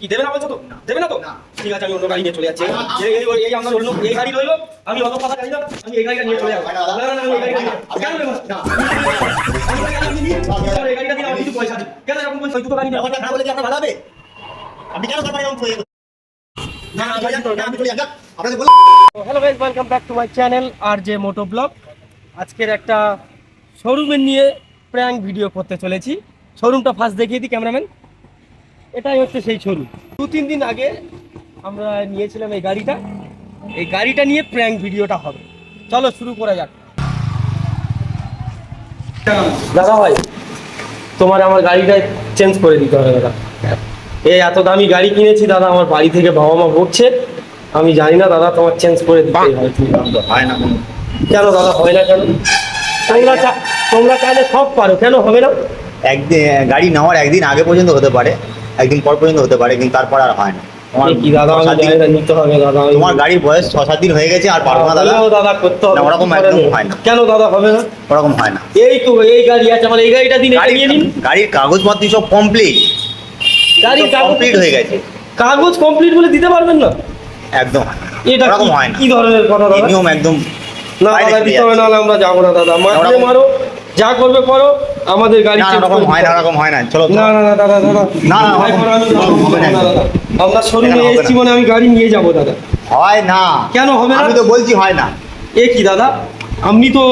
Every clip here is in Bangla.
কি দেবে না বলছো তো দেবে না তো ঠিক আছে আমি অন্য গাড়ি নিয়ে চলে যাচ্ছি এই আমরা অন্য এই গাড়ি রইল আমি অত কথা না আমি এই গাড়িটা নিয়ে চলে যাব না না না আমি এই গাড়িটা কেন নেব না? আমি এই আমি গাড়িটা আমার কিছু পয়সা দিন কেন এরকম বলছো দুটো গাড়ি কি আপনার ভালো হবে আপনি কেন তারপরে এরকম না না না চলে। আপনাকে hello guys welcome back to my channel R J moto vlog আজকের একটা শোরুমের নিয়ে প্র্যাঙ্ক ভিডিও করতে চলেছি শোরুমটা ফার্স্ট দেখিয়ে দিই ক্যামেরাম্যান এটাই হচ্ছে সেই শোরুম দু তিন দিন আগে আমরা নিয়েছিলাম এই গাড়িটা। এই গাড়িটা নিয়ে প্র্যাঙ্ক ভিডিওটা হবে। চলো শুরু করা যাক। দাদা ভাই তোমার আমার গাড়িটা চেঞ্জ করে দিতে হবে দাদা। এই এত দামি গাড়ি কিনেছি দাদা আমার বাড়ি থেকে বাবা মা বকছে। আমি জানি না দাদা তোমার চেঞ্জ করে দিতেই হয় তুমি হয় না। কেন দাদা হয় না কেন? তোমরা তোমরা চাইলে সব পারো কেন হবে না? একদিন গাড়ি নেওয়ার একদিন আগে পর্যন্ত হতে পারে। একদিন পর পর্যন্ত হতে পারে কিন্তু তারপর আর হয় না। তোমার গাড়ির বয়স ছ সাত দিন হয়ে গেছে আর পারব না দাদা। দাদা করতে হবে ওরকম একদম হয় না। কেন দাদা হবে না? ওরকম হয় না। এই তো এই গাড়ি আছে আমার এই গাড়িটা দিন গাড়ির নিয়ে নিন। গাড়ির কাগজপত্র সব কমপ্লিট কমপ্লিট হয়ে গেছে। কাগজ কমপ্লিট বলে দিতে পারবেন না? একদম এটা হয় না। কি ধরনের কথা দাদা? নিয়ম একদম না দাদা দিতে হবে। না আমরা যাব না দাদা। মারো যা করবে করো। আমাদের গাড়ি change ওরকম হয় না। ওরকম হয় না। চলো না না না দাদা দাদা। না, না। আমরা শোরুমে এসেছি। মানে আমি গাড়ি নিয়ে যাব দাদা। হয় না। কেন হবে না? আমি তো বলছি হয় না। এ কি দাদা? আপনি তো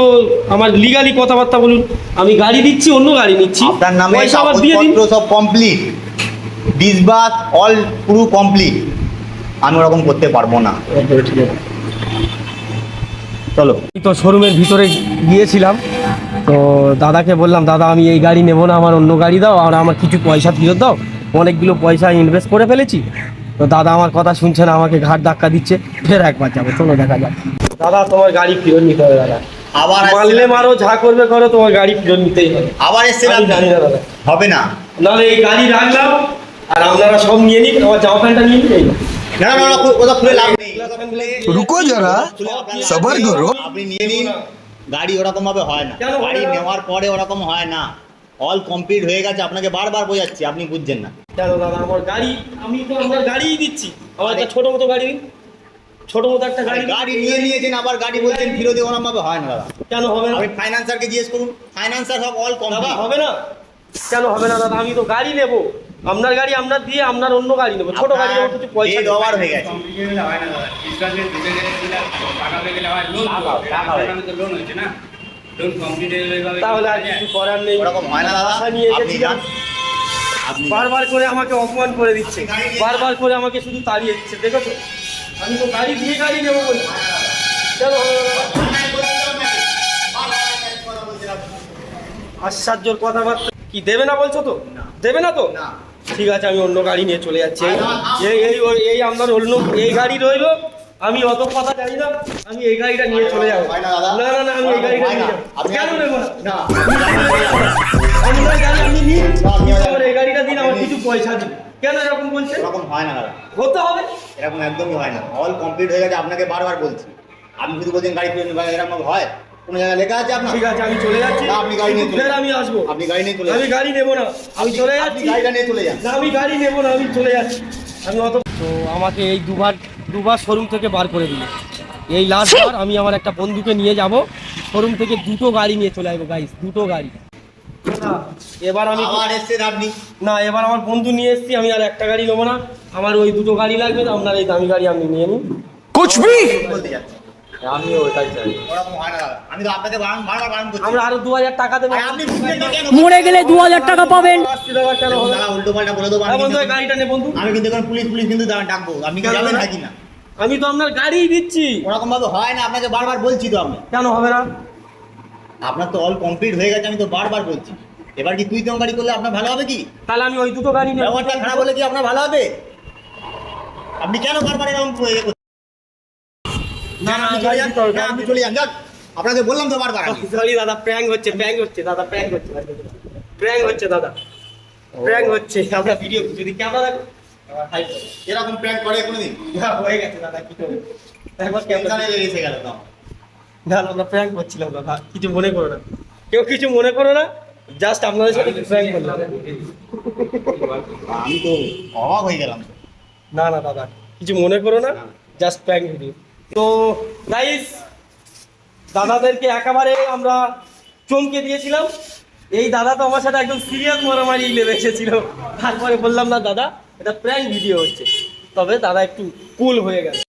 আমার লিগালি কথাবার্তা বলুন। আমি গাড়ি দিচ্ছি অন্য গাড়ি নিচ্ছি। আপনার নামে পয়সা আবার দিয়ে দিন। সব কমপ্লিট ডিসবাস অল পুরো কমপ্লিট আমি ওরকম করতে পারব না। চলো। এই তো শোরুমের ভিতরে গিয়েছিলাম। তো দাদাকে বললাম দাদা আমি এই গাড়ি নেব না আমার অন্য গাড়ি দাও আর আমার কিছু পয়সা ফেরত দাও অনেকগুলো পয়সা ইনভেস্ট করে ফেলেছি। তো দাদা আমার কথা শুনছে না আমাকে ঘাট ধাক্কা দিচ্ছে ফের একবার যাব চলো দেখা যাক। দাদা তোমার গাড়ি ফেরত নিতে হবে দাদা। আবার মানলে মারো যা করবে করো তোমার গাড়ি ফেরত নিতে হবে। আবার হবে না। নাহলে এই গাড়ি রাখলাম আর আপনারা সব নিয়ে নিন আমার জামা প্যান্টটা নিয়ে নিন না না ওটা খুলে লাভ নেই। রুকো যারা সবার করো আপনি নিয়ে নিন। গাড়ি ওরকম ভাবে হয় না। কেন গাড়ি নেওয়ার পরে ওরকম হয় না। অল কমপ্লিট হয়ে গেছে আপনাকে বারবার বোঝাচ্ছি আপনি বুঝছেন না। কেন দাদা আমার গাড়ি আমি তো আপনার গাড়িই দিচ্ছি। আমার একটা ছোট মতো গাড়ি ছোট মতো একটা গাড়ি গাড়ি নিয়ে নিয়েছেন আবার গাড়ি বলছেন ফিরোদে ওরকম ভাবে হয় না দাদা। কেন হবে না? আপনি ফাইন্যান্সারকে জিজ্ঞেস করুন ফাইন্যান্সার সব অল কমপ্লিট হবে না। কেন হবে না দাদা? আমি তো গাড়ি নেব। আপনার গাড়ি আপনার দিয়ে আপনার অন্য গাড়ি নেব। ছোট গাড়ি নেব কিছু পয়সা ওভার হয়ে গেছে। তাহলে আর কিছু করার নেই। আশা নিয়ে যান। বারবার করে আমাকে অপমান করে দিচ্ছে। বারবার করে আমাকে শুধু তাড়িয়ে দিচ্ছে দেখেছ? আমি তো গাড়ি দিয়ে গাড়ি নেব বলছি দাদা? আশ্চর্যর কথাবার্তা। কি দেবে না বলছো তো? দেবে না তো? না। ঠিক আছে আমি অন্য গাড়ি নিয়ে চলে যাচ্ছি। এই-। এই এই আপনার অন্য এই গাড়ি রইল। আমি অত কথা জানি না আমি এই গাড়িটা নিয়ে চলে যাব। না। না না আমি এই গাড়িটা নিয়ে যাব। কেন নেব না? না। আপনার গাড়ি আপনি নিন না, আমার- এই গাড়িটা দিন আমার কিছু পয়সা দিন। কেন এরকম বলছেন? এরকম হয় না দাদা। হতে হবে। এরকম একদমই হয় না। অল কমপ্লিট হয়ে গেছে আপনাকে বারবার বলছি। আপনি শুধু বলছেন গাড়ি এরকম হয়? কোনো জায়গায় লেখা আছে আপনার ঠিক আছে আমি চলে যাচ্ছি না, আপনি গাড়ি নিয়ে কিন্তু চলে ফের যান। আমি আসবো আপনি গাড়ি নিয়ে চলে আমি যান গাড়ি নেবো না আমি চলে আপনি যাচ্ছি গাড়িটা নিয়ে চলে যান না আমি গাড়ি নেবো না আমি চলে যাচ্ছি আমি অত তো আমাকে এই দুবার দুবার শোরুম থেকে বার করে দিল এই লাস্ট বার আমি আমার একটা বন্ধুকে নিয়ে যাব শোরুম থেকে দুটো গাড়ি নিয়ে চলে আসবো গাইস দুটো গাড়ি না, এবার আমি আবার এসছেন আপনি না এবার আমার বন্ধু নিয়ে এসেছি আমি আর একটা গাড়ি নেবো না আমার ওই দুটো গাড়ি লাগবে আপনার এই দামি গাড়ি আপনি নিয়ে নিন कुछ भी বলতে যাচ্ছি আমি ওটাই চাই। তো আপনাকে বারবার বারণ করছি আমরা আরও দু হাজার টাকা দেবো। আপনি বুঝছেন না কেন মরে গেলে দু হাজার টাকা পাবেন। উল্টো পাল্টা বলে দেবো হ্যাঁ, আমি বন্ধু কিন্তু- গাড়িটা নে বন্ধু। আমি কিন্তু এখন পুলিশ পুলিশ কিন্তু ডাকবো। আপনি কি যাবেন নাকি না? আমি তো আপনার গাড়ি দিচ্ছি। ওরকম ভাবে হয় না আপনাকে বারবার বলছি তো আমি। কেন হবে না? আপনার তো অল কমপ্লিট হয়ে গেছে আমি তো বারবার বলছি। এবার কি তুই তেমন গাড়ি করলে আপনার ভালো হবে কি? তাহলে আমি ওই দুটো গাড়ি নেব। ব্যবহারটা খারাপ হলে কি আপনার ভালো হবে? আপনি কেন বারবার এরকম? না না না, আপনি চলে যান যান আপনাকে বললাম তো বারবার। সরি দাদা প্র্যাঙ্ক হচ্ছে প্র্যাঙ্ক হচ্ছে দাদা প্র্যাঙ্ক হচ্ছে প্র্যাঙ্ক হচ্ছে দাদা প্র্যাঙ্ক হচ্ছে আমরা ভিডিও যদি ক্যামেরা এরকম প্র্যাঙ্ক করে কোনোদিন? হয়ে গেছে দাদা কি করবে? একবার ক্যামেরা এসে গেল তো না না, আমরা প্র্যাঙ্ক করছিলাম দাদা কিছু মনে করো না। কেউ কিছু মনে করো না জাস্ট আপনাদের সাথে প্র্যাঙ্ক করলাম। আমি তো অবাক হয়ে গেলাম। না না দাদা কিছু মনে করো না জাস্ট প্র্যাঙ্ক ভিডিও তো গাইস দাদাদেরকে একেবারে আমরা চমকে দিয়েছিলাম। এই দাদা তো আমার সাথে একদম সিরিয়াস মারামারি লেগে এসেছিল তারপরে বললাম, না দাদা, এটা প্র্যাঙ্ক ভিডিও হচ্ছে। তবে দাদা একটু কুল হয়ে গেল।